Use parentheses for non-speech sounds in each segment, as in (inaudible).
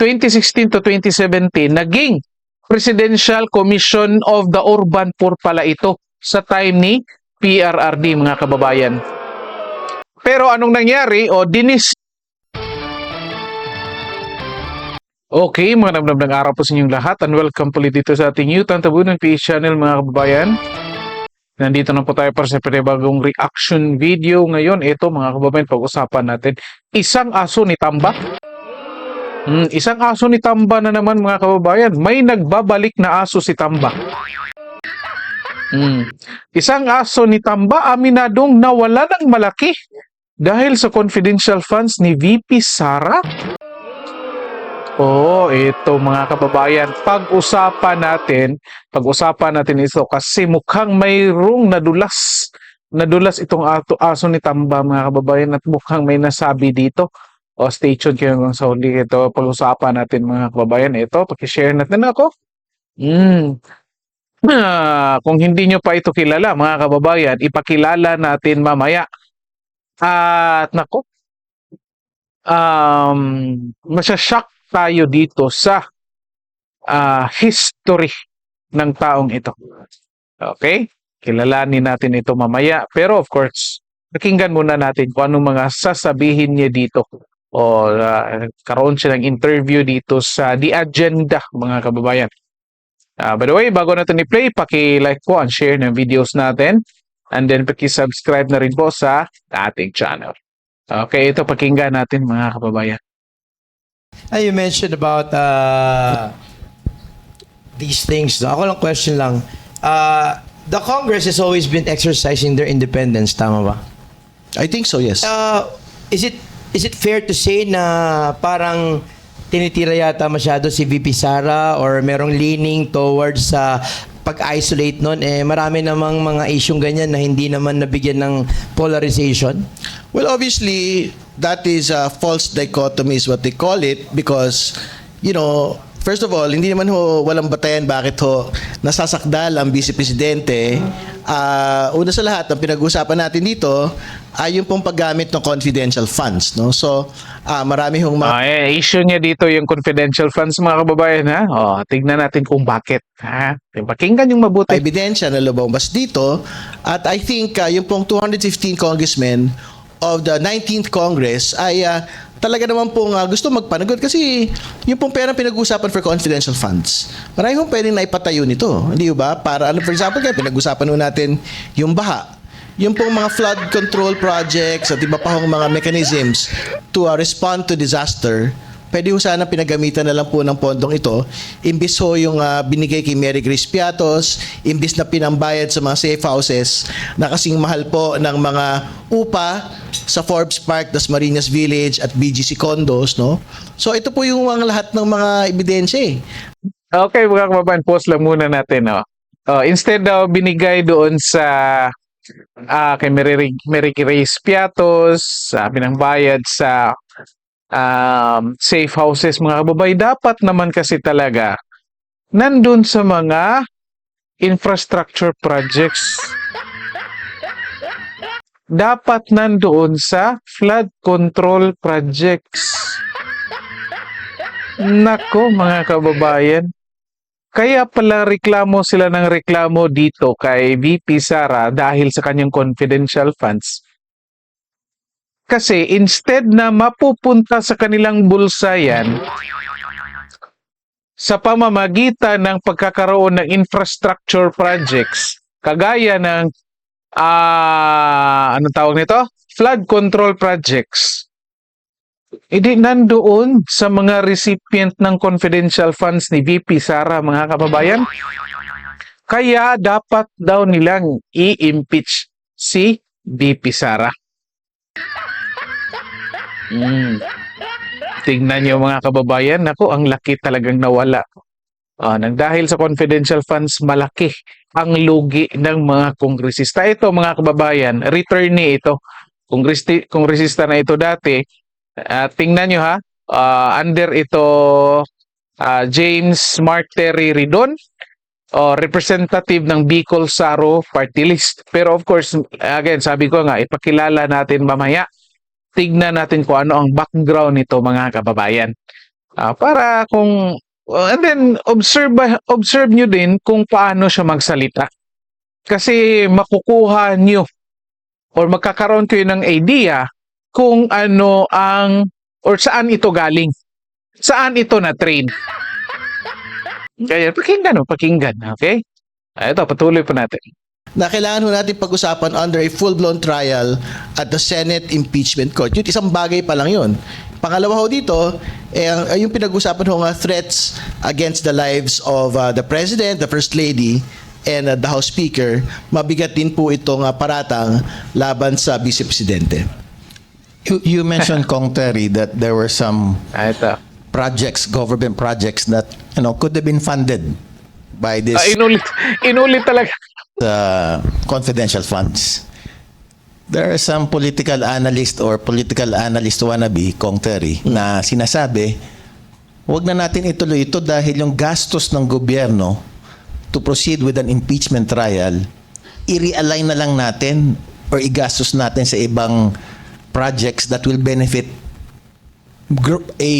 2016 to 2017, naging Presidential Commission of the Urban Poor pala ito sa time ni PRRD mga kababayan. Pero anong nangyari? O dinis Okay, mga namnam ng araw po sa inyong lahat and welcome po dito sa ating YouTube Tabunan PH channel mga kababayan. Nandito na po tayo para sa panibagong reaction video ngayon. Ito mga kababayan, pag-usapan natin. Isang aso ni Tamba. Hmm, isang aso ni Tamba na naman mga kababayan. May nagbabalik na aso si Tamba. Hmm. Isang aso ni Tamba aminadong nawala ng malaki dahil sa confidential funds ni VP Sara. Oo, ito mga kababayan, pag-usapan natin, pag-usapan natin ito kasi mukhang mayroong nadulas, nadulas itong aso ni Tamba mga kababayan at mukhang may nasabi dito. O stay tuned kayo hanggang sa huli ito, pag-usapan natin mga kababayan. Ito, pakishare natin ako. Mm. Ah, kung hindi nyo pa ito kilala mga kababayan, ipakilala natin mamaya. At nako, um, masashock tayo dito sa ah, history ng taong ito. Okay? Kilalanin natin ito mamaya. Pero of course, pakinggan muna natin kung anong mga sasabihin niya dito. O ah, karoon siya ng interview dito sa The Agenda, mga kababayan. Ah, by the way, bago natin i-play, paki-like po and share ng videos natin. And then paki-subscribe na rin po sa ating channel. Okay, ito pakinggan natin mga kababayan. Ah, you mentioned about uh, these things. No? Ako lang question lang. Uh, the Congress has always been exercising their independence, tama ba? I think so, yes. Uh, is it is it fair to say na parang tinitira yata masyado si VP Sara or merong leaning towards sa pag-isolate nun, eh marami namang mga isyong ganyan na hindi naman nabigyan ng polarization. well, obviously, that is a false dichotomy is what they call it because, you know, first of all, hindi naman ho walang batayan bakit ho nasasakdal ang vice presidente. Ah, una sa lahat, ang pinag-uusapan natin dito ay yung pong paggamit ng confidential funds, no? So, ah, marami hong mga Ah, eh, issue niya dito yung confidential funds mga kababayan ha. Oh, tignan natin kung bakit ha. Pakinggan yung mabuti. ebidensya na lumabas dito at I think uh, yung pong 215 congressmen of the 19th Congress ay uh, talaga naman pong uh, gusto magpanagot kasi yung pong pera pinag-usapan for confidential funds. Marami pong pwedeng naipatayo nito, hindi ba? Para ano for example, kaya pinag-usapan natin yung baha. Yung pong mga flood control projects at iba pa hong mga mechanisms to uh, respond to disaster pwede ho sana pinagamitan na lang po ng pondong ito. Imbis ho yung ah, binigay kay Mary Grace Piatos, imbis na pinambayad sa mga safe houses na kasing mahal po ng mga upa sa Forbes Park, Dasmariñas Village at BGC condos, no? So ito po yung ang lahat ng mga ebidensya eh. Okay mga kababayan, pause lang muna natin. Oh. Oh, instead daw binigay doon sa ah kay Mary, Mary Grace Piatos, sabi ng bayad sa um, safe houses mga kababay, dapat naman kasi talaga nandun sa mga infrastructure projects. Dapat nandoon sa flood control projects. Nako mga kababayan, kaya pala reklamo sila ng reklamo dito kay VP Sara dahil sa kanyang confidential funds. Kasi instead na mapupunta sa kanilang bulsa yan, sa pamamagitan ng pagkakaroon ng infrastructure projects, kagaya ng, ah ano tawag nito? Flood control projects. Hindi nandoon sa mga recipient ng confidential funds ni VP Sara, mga kababayan. Kaya dapat daw nilang i-impeach si VP Sara. Mm. Tingnan niyo mga kababayan, ako ang laki talagang nawala. Ah, nang dahil sa confidential funds, malaki ang lugi ng mga kongresista. Ito mga kababayan, returnee ito. Kongresti, kongresista na ito dati. Ah, tingnan nyo ha, ah, under ito ah, James Mark Terry Ridon, o representative ng Bicol Saro Party List. Pero of course, again, sabi ko nga, ipakilala natin mamaya tignan natin kung ano ang background nito mga kababayan. Ah, para kung uh, and then observe observe nyo din kung paano siya magsalita. Kasi makukuha nyo or magkakaroon kayo ng idea kung ano ang or saan ito galing. Saan ito na train. Kaya pakinggan o, pakinggan. Okay? Ah, Ito, patuloy po natin. Na kailangan ho natin pag-usapan under a full-blown trial at the Senate Impeachment Court. Yun, isang bagay pa lang yun. Pangalawa ho dito, eh, yung pinag-usapan ho nga threats against the lives of uh, the President, the First Lady, and uh, the House Speaker, mabigat din po itong uh, paratang laban sa Vice Presidente. You, you mentioned, Kong Terry, that there were some Ah, projects, government projects that you know could have been funded by this Ah, inulit, inulit talaga. Uh, confidential funds. There are some political analyst or political analyst wannabe, Kong Terry, na sinasabi, wag na natin ituloy ito dahil yung gastos ng gobyerno to proceed with an impeachment trial, i-realign na lang natin or igastos natin sa ibang projects that will benefit a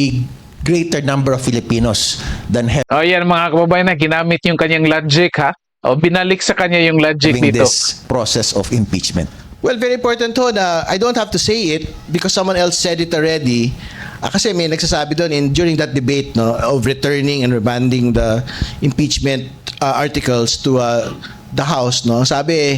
greater number of Filipinos than O yan mga kababayan na ginamit yung kanyang logic ha. O binalik sa kanya yung logic dito. this process of impeachment. Well, very important to na I don't have to say it because someone else said it already. Ah, kasi may nagsasabi doon in during that debate no of returning and remanding the impeachment uh, articles to uh, the House no. Sabi eh,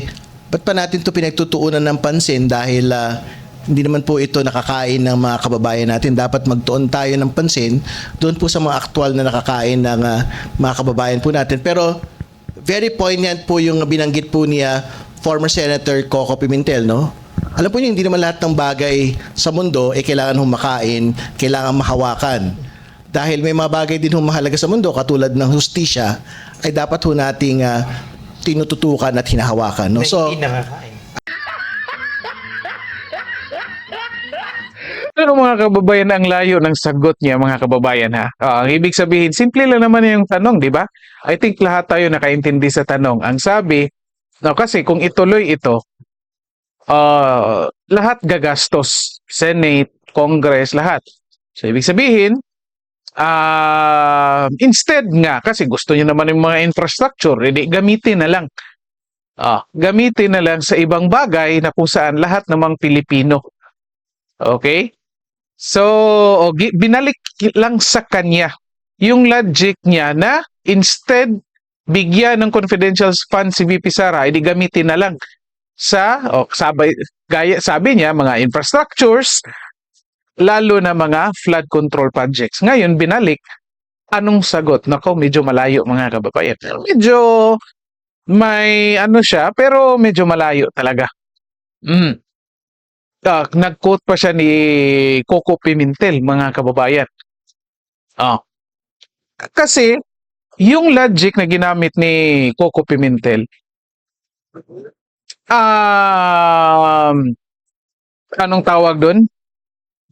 ba't pa natin to pinagtutuunan ng pansin dahil ah, hindi naman po ito nakakain ng mga kababayan natin. Dapat magtuon tayo ng pansin doon po sa mga aktual na nakakain ng ah, mga kababayan po natin. Pero very poignant po yung binanggit po niya former Senator Coco Pimentel, no? Alam po niyo, hindi naman lahat ng bagay sa mundo ay kailangan humakain, kailangan mahawakan. Dahil may mga bagay din humahalaga sa mundo, katulad ng hustisya, ay dapat ho nating ah, tinututukan at hinahawakan. No? So, hindi nakakain. Pero mga kababayan, ang layo ng sagot niya mga kababayan ha. Ah, ang ibig sabihin, simple lang naman yung tanong, di ba? I think lahat tayo nakaintindi sa tanong. Ang sabi, no, kasi kung ituloy ito, ah, lahat gagastos. Senate, Congress, lahat. So, ibig sabihin, ah, instead nga, kasi gusto niyo naman yung mga infrastructure, hindi gamitin na lang. Ah, gamitin na lang sa ibang bagay na kung saan lahat namang Pilipino. Okay? So, binalik lang sa kanya yung logic niya na instead bigyan ng confidential fund si VP Sara, edi gamitin na lang sa o sabi gaya sabi niya mga infrastructures lalo na mga flood control projects. Ngayon binalik anong sagot? Nako, medyo malayo mga kababayan. Medyo may ano siya pero medyo malayo talaga. Mm. Ah, nag-quote pa siya ni Coco Pimentel, mga kababayan. Ah. Kasi, yung logic na ginamit ni Coco Pimentel, um, anong tawag doon?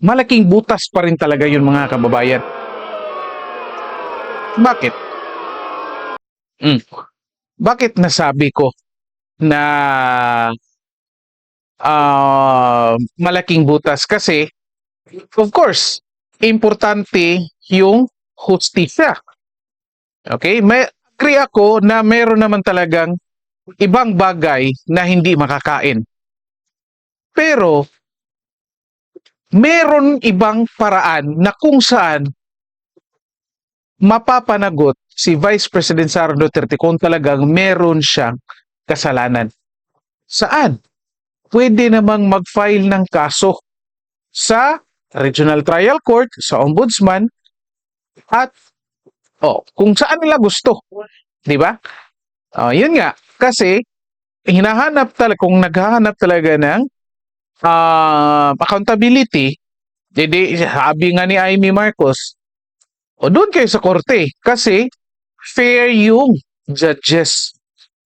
Malaking butas pa rin talaga yun mga kababayan. Bakit? Mm. Bakit nasabi ko na ah, malaking butas kasi of course importante yung hustisya. Okay? May agree ako na meron naman talagang ibang bagay na hindi makakain. Pero meron ibang paraan na kung saan mapapanagot si Vice President Sara Duterte kung talagang meron siyang kasalanan. Saan? Pwede namang mag-file ng kaso sa Regional Trial Court, sa Ombudsman, at oh, kung saan nila gusto. Di ba? Oh, yun nga. Kasi, hinahanap talaga, kung naghahanap talaga ng ah, accountability, hindi, sabi nga ni Amy Marcos, o doon kayo sa korte. Kasi, fair yung judges.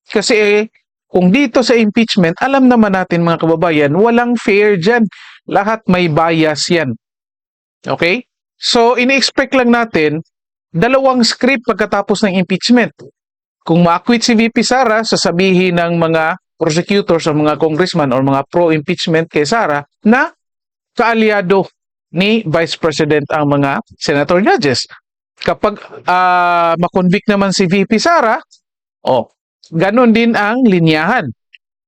Kasi, kung dito sa impeachment, alam naman natin mga kababayan, walang fair dyan. Lahat may bias yan. Okay? So, ini-expect lang natin, dalawang script pagkatapos ng impeachment. Kung ma-acquit si VP Sara, sasabihin ng mga prosecutors o mga congressman or mga pro-impeachment kay Sara na kaalyado ni Vice President ang mga senator judges. Kapag ah, makonvict naman si VP Sara, oh, ganun din ang linyahan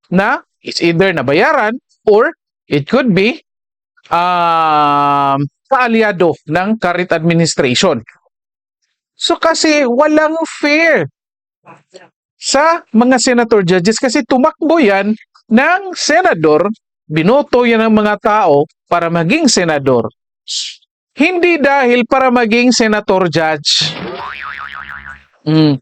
na it's either nabayaran or it could be um, kaalyado ng current administration. So kasi walang fair sa mga senator judges kasi tumakbo yan ng senador, binoto yan ng mga tao para maging senador. Hindi dahil para maging senator judge. Mm.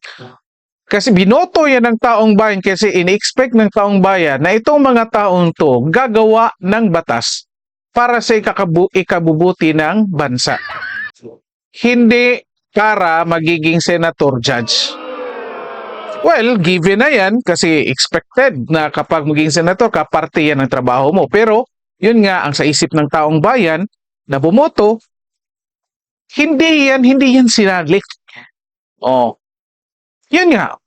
Kasi binoto yan ng taong bayan kasi in-expect ng taong bayan na itong mga taong to gagawa ng batas para sa ikakabu- ikabubuti ng bansa. Hindi para magiging senator judge. Well, given na yan kasi expected na kapag maging senator ka, parte yan ng trabaho mo. Pero, yun nga, ang sa isip ng taong bayan na bumoto, hindi yan, hindi yan sinalik. Oh. Yun nga.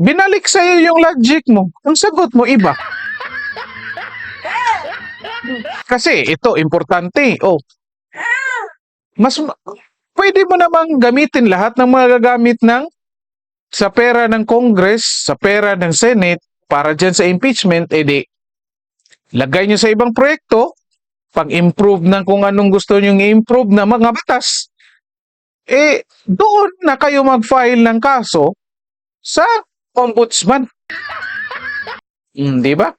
Binalik sa'yo yung logic mo. Ang sagot mo, iba. Kasi ito, importante. Oh. Mas, ma- pwede mo namang gamitin lahat ng mga gagamit ng sa pera ng Congress, sa pera ng Senate, para dyan sa impeachment, edi, lagay nyo sa ibang proyekto, pag-improve ng kung anong gusto nyo i-improve na mga batas, eh, doon na kayo mag-file ng kaso sa ombudsman. Di ba?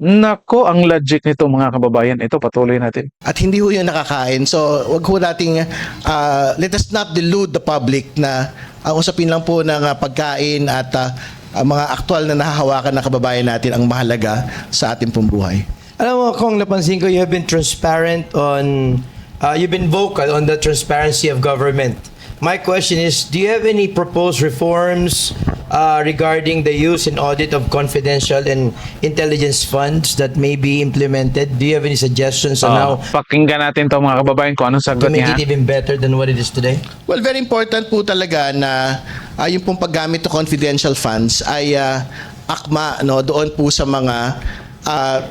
Nako, ang logic nito mga kababayan. Ito, patuloy natin. At hindi ho yun nakakain. So, wag ho nating, ah, let us not delude the public na ang usapin lang po ng ah, pagkain at ah, ang mga aktual na nahahawakan ng kababayan natin ang mahalaga sa ating pong buhay. Alam mo, Kong, napansin ko, you have been transparent on, uh, you've been vocal on the transparency of government. My question is, do you have any proposed reforms uh, regarding the use and audit of confidential and intelligence funds that may be implemented? Do you have any suggestions on how Oh, pakinggan natin to mga kababayan kung anong to sagot make niya. it even better than what it is today? Well, very important po talaga na ah, yung pong paggamit ng confidential funds ay ah, akma no doon po sa mga ah,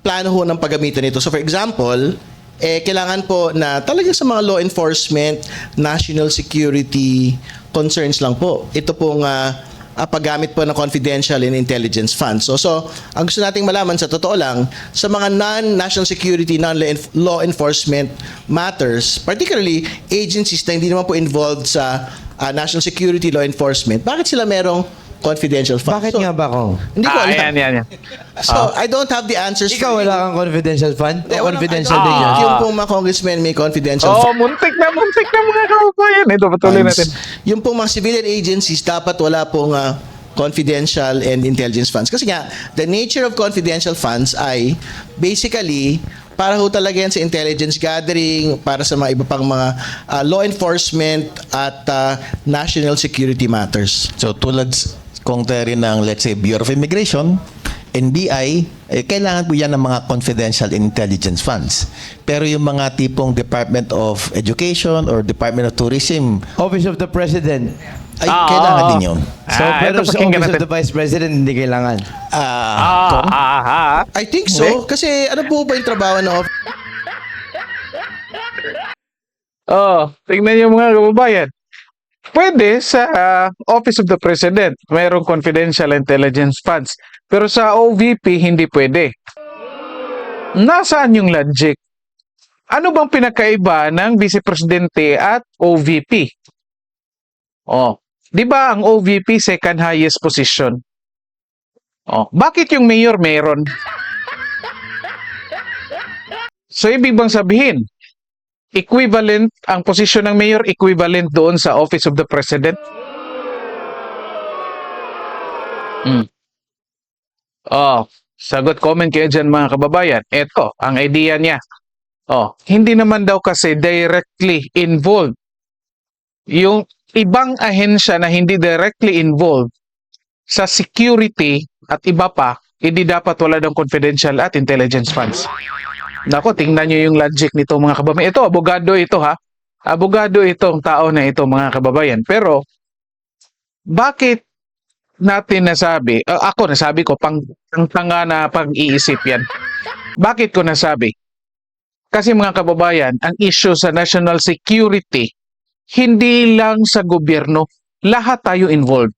plano ho ng paggamitan nito. So for example, eh kailangan po na talagang sa mga law enforcement, national security concerns lang po. Ito pong ah, ah, paggamit po ng confidential and intelligence funds. So, so ang gusto nating malaman sa totoo lang, sa mga non-national security, non-law enforcement matters, particularly agencies na hindi naman po involved sa ah, national security law enforcement, bakit sila merong confidential funds? Bakit So, nga ba, Kong? Hindi ko Ah, alam. yan, yan, yan. So, I don't have the answers. Ikaw for you. wala kang confidential fund? Eh, O walang- confidential I din don't yan? think Yung pong mga congressmen may confidential Oh, muntik na, muntik na mga kababayan. Ito, patuloy natin. Yung pong mga civilian agencies, dapat wala pong ah, confidential and intelligence funds. Kasi nga, the nature of confidential funds ay basically para ho talaga yan sa intelligence gathering, para sa mga iba pang mga ah, law enforcement at ah, national security matters. So tulad s- kung Terry ng let's say Bureau of Immigration, NBI, eh, kailangan po yan ng mga confidential intelligence funds. Pero yung mga tipong Department of Education or Department of Tourism, Office of the President. Ay, Ah, kailangan oo. din yun. So, Ah, pero ito, sa pakinggan Office of natin. the Vice President, hindi kailangan. Ah, Ah, ah, ah. I think so. Kasi ano po ba yung trabaho ng office? Oh, tingnan niyo mga kababayan. Pwede sa ah, Office of the President, mayroong confidential intelligence funds. Pero sa OVP, hindi pwede. Nasaan yung logic? Ano bang pinakaiba ng Vice Presidente at OVP? Oh, 'di ba ang OVP second highest position? Oh, bakit yung mayor meron? So ibig bang sabihin, equivalent ang posisyon ng mayor equivalent doon sa office of the president? Hmm. Oh, sagot comment kayo dyan mga kababayan. Ito, ang idea niya. Oh, hindi naman daw kasi directly involved. Yung ibang ahensya na hindi directly involved sa security at iba pa, hindi dapat wala ng confidential at intelligence funds. Nako, tingnan nyo yung logic nito mga kababayan. Ito, abogado ito ha. Abogado itong tao na ito mga kababayan. Pero, bakit natin nasabi, uh, ako nasabi ko, pang, pang tanga na pag-iisip yan. Bakit ko nasabi? Kasi mga kababayan, ang issue sa national security, hindi lang sa gobyerno, lahat tayo involved.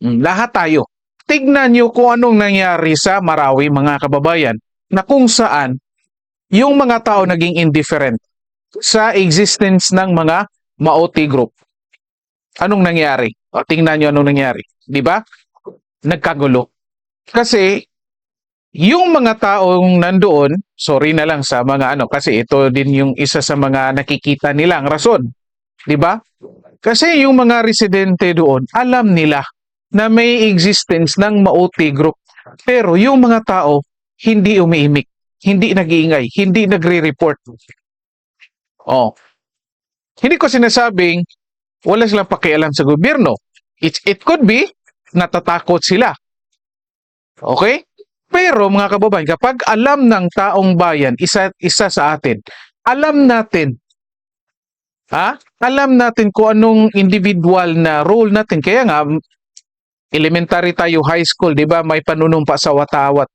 Mm, Lahat tayo. Tignan nyo kung anong nangyari sa Marawi, mga kababayan, na kung saan yung mga tao naging indifferent sa existence ng mga Maoti group. Anong nangyari? O, tingnan nyo anong nangyari. Di ba? Nagkagulo. Kasi yung mga taong nandoon, sorry na lang sa mga ano, kasi ito din yung isa sa mga nakikita nilang rason. Di ba? Kasi yung mga residente doon, alam nila na may existence ng Maoti group. Pero yung mga tao, hindi umiimik, hindi nag-iingay, hindi nagre-report. Oh. Hindi ko sinasabing wala silang pakialam sa gobyerno. It, it could be natatakot sila. Okay? Pero mga kababayan, kapag alam ng taong bayan, isa, isa sa atin, alam natin, ha? Alam natin kung anong individual na role natin. Kaya nga, elementary tayo, high school, di ba, may panunumpa sa watawat.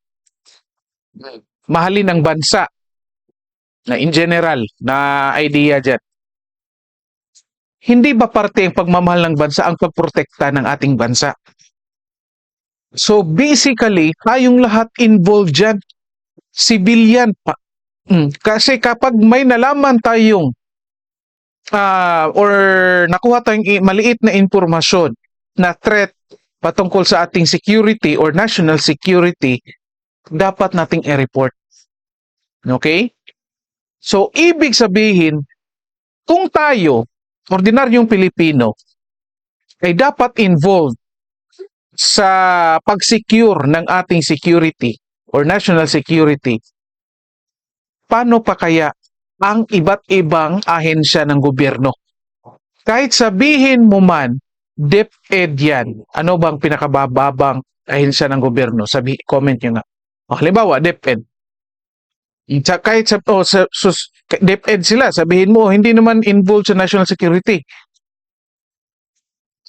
Mahalin ang bansa na in general na idea dyan. Hindi ba parte ang pagmamahal ng bansa ang pagprotekta ng ating bansa? So basically, tayong lahat involved dyan. Civilian pa. Mm, Kasi kapag may nalaman tayong ah, or nakuha tayong maliit na impormasyon na threat patungkol sa ating security or national security, dapat nating i-report. Okay? So, ibig sabihin, kung tayo, ordinaryong Pilipino, ay dapat involved sa pag-secure ng ating security or national security, paano pa kaya ang iba't ibang ahensya ng gobyerno? Kahit sabihin mo man, DepEd yan, ano bang pinakabababang ahensya ng gobyerno? Sabi, comment nyo nga. O, halimbawa, DepEd. Sa, kahit sa, oh, sa sus, DepEd sila, sabihin mo, hindi naman involved sa national security.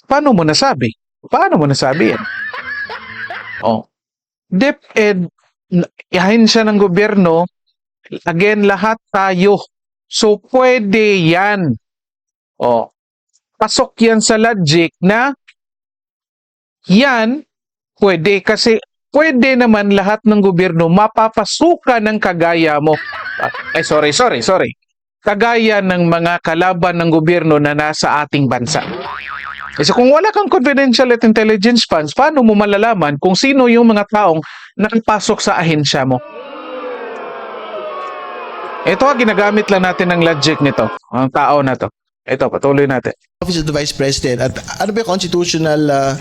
Paano mo nasabi? Paano mo nasabi yan? Oh. DepEd, n- ahensya ng gobyerno, again, lahat tayo. So, pwede yan. Oh. Pasok yan sa logic na yan, pwede kasi pwede naman lahat ng gobyerno mapapasukan ng kagaya mo. Ah, Ay, sorry, sorry, sorry. Kagaya ng mga kalaban ng gobyerno na nasa ating bansa. Kasi kung wala kang confidential at intelligence funds, paano mo malalaman kung sino yung mga taong nakapasok sa ahensya mo? Ito, ah, ginagamit lang natin ng logic nito, ang tao na to. Ito, patuloy natin. Office of the Vice President at ano ba yung constitutional uh,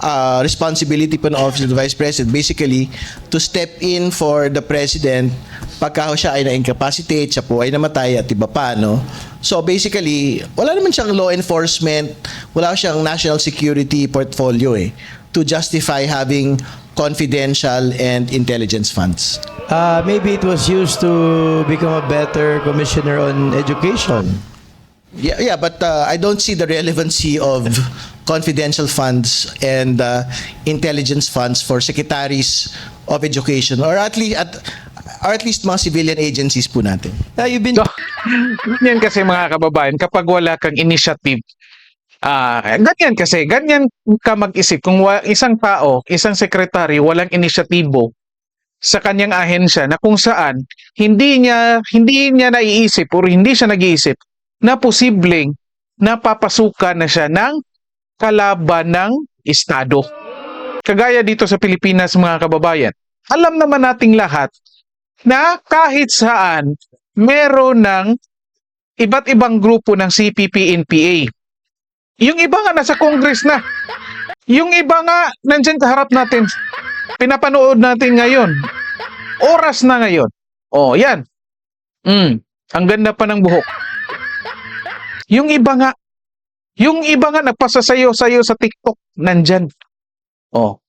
uh, responsibility po ng Office of the Vice President? Basically, to step in for the President pagka ho siya ay na-incapacitate, siya po ay namatay at iba pa, no? So basically, wala naman siyang law enforcement, wala siyang national security portfolio eh, to justify having confidential and intelligence funds. Uh, maybe it was used to become a better commissioner on education. Yeah, yeah, but uh, I don't see the relevancy of confidential funds and uh, intelligence funds for secretaries of education or at least at or at least mga civilian agencies po natin. Uh, you've been So, ganyan (laughs) kasi mga kababayan, kapag wala kang initiative, ah ganyan kasi, ganyan ka mag-isip. Kung wa, isang tao, isang sekretary, walang inisyatibo sa kanyang ahensya na kung saan hindi niya hindi niya naiisip o hindi siya nag-iisip na posibleng napapasukan na siya ng kalaban ng Estado. Kagaya dito sa Pilipinas mga kababayan, alam naman nating lahat na kahit saan meron ng iba't ibang grupo ng CPP-NPA. Yung iba nga nasa Congress na. Yung iba nga nandyan sa harap natin. Pinapanood natin ngayon. Oras na ngayon. Oh, yan. Mm, ang ganda pa ng buhok. Yung iba nga, yung iba nga nagpasasayo-sayo sa TikTok, nandyan. Oh,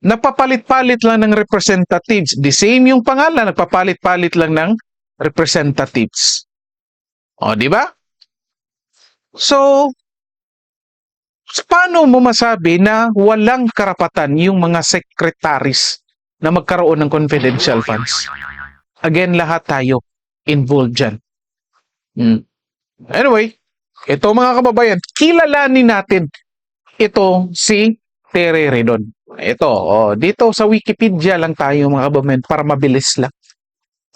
napapalit-palit lang ng representatives. The same yung pangalan, nagpapalit-palit lang ng representatives. O, di ba? So, paano mo masabi na walang karapatan yung mga secretaries na magkaroon ng confidential funds? Again, lahat tayo involved dyan. Hmm. Anyway, ito mga kababayan, kilalanin natin ito si Tere Redon. Ito, oh, dito sa Wikipedia lang tayo mga kababayan para mabilis lang.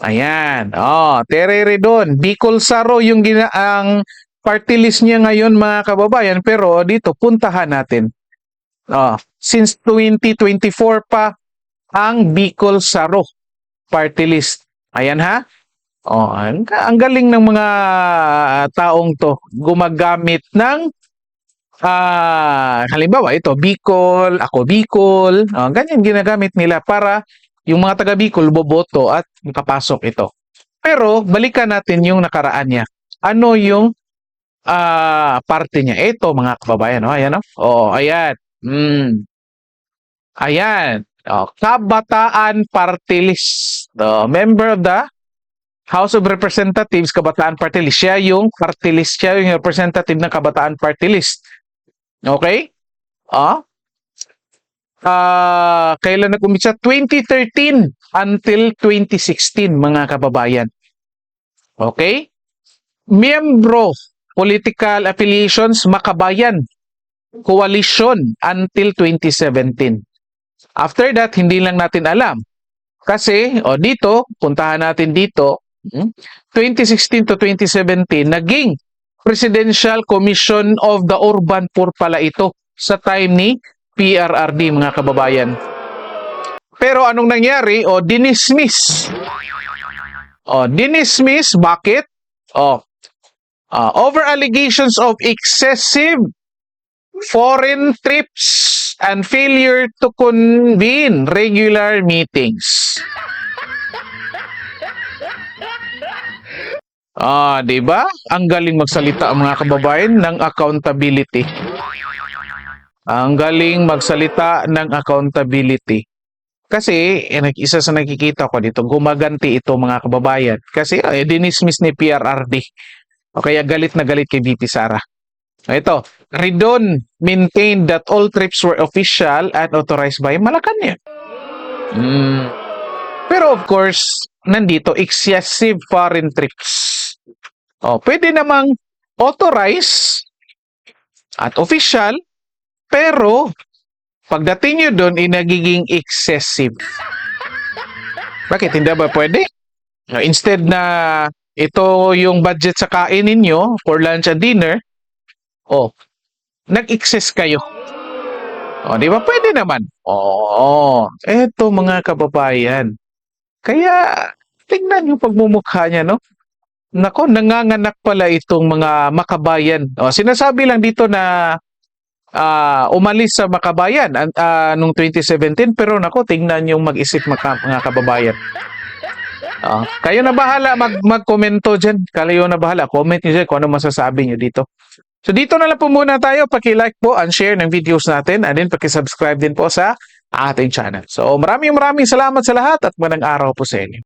Ayan, oh, Tere Redon, Bicol Saro yung gina ang party list niya ngayon mga kababayan, pero dito puntahan natin. Oh, since 2024 pa ang Bicol Saro party list. Ayan ha. Oh, ang, ang galing ng mga taong to gumagamit ng ah halimbawa ito Bicol, ako Bicol, oh, ganyan ginagamit nila para yung mga taga Bicol boboto at makapasok ito. Pero balikan natin yung nakaraan niya. Ano yung ah parte niya? Ito mga kababayan, oh, ayan oh. Oh, ayan. Mm. Ayan. Oh, Kabataan Party List. The member of the House of Representatives, Kabataan Party List. Siya yung party list. Siya yung representative ng Kabataan Party List. Okay? Ah? Ah, kailan nag-umpisa? 2013 until 2016, mga kababayan. Okay? Miyembro, political affiliations, makabayan, coalition until 2017. After that, hindi lang natin alam. Kasi, o dito, puntahan natin dito, 2016 to 2017, naging Presidential Commission of the Urban Poor pala ito sa time ni PRRD, mga kababayan. Pero anong nangyari? O, dinismiss. O, dinismiss. Bakit? O, ah, over allegations of excessive foreign trips and failure to convene regular meetings. Ah, 'di ba? Ang galing magsalita ang mga kababayan ng accountability. Ang galing magsalita ng accountability. Kasi, eh, isa sa nakikita ko dito, gumaganti ito mga kababayan. Kasi, eh, dinismiss ni PRRD. O kaya galit na galit kay BP Sara. Ito, Ridon maintained that all trips were official and authorized by Malacanang. Mm. Pero of course, nandito, excessive foreign trips. Oh, pwede namang authorize at official, pero pagdating nyo doon, ay nagiging excessive. Bakit? Hindi ba pwede? Instead na ito yung budget sa kain ninyo for lunch and dinner, oh, nag-excess kayo. Oh, di ba? Pwede naman. Oo. Eto mga kababayan. Kaya, tingnan yung pagmumukha niya, no? Nako, nanganganak pala itong mga makabayan. O, sinasabi lang dito na ah, umalis sa makabayan an- ah, nung 2017, pero nako, tingnan yung mag-isip maka, mga kababayan. Ah, kayo na bahala mag magkomento diyan. Kayo na bahala. Comment niyo dyan kung ano masasabi niyo dito. So dito na lang po muna tayo. Paki-like po and share ng videos natin and then paki-subscribe din po sa ating channel. So maraming maraming salamat sa lahat at magandang araw po sa inyo.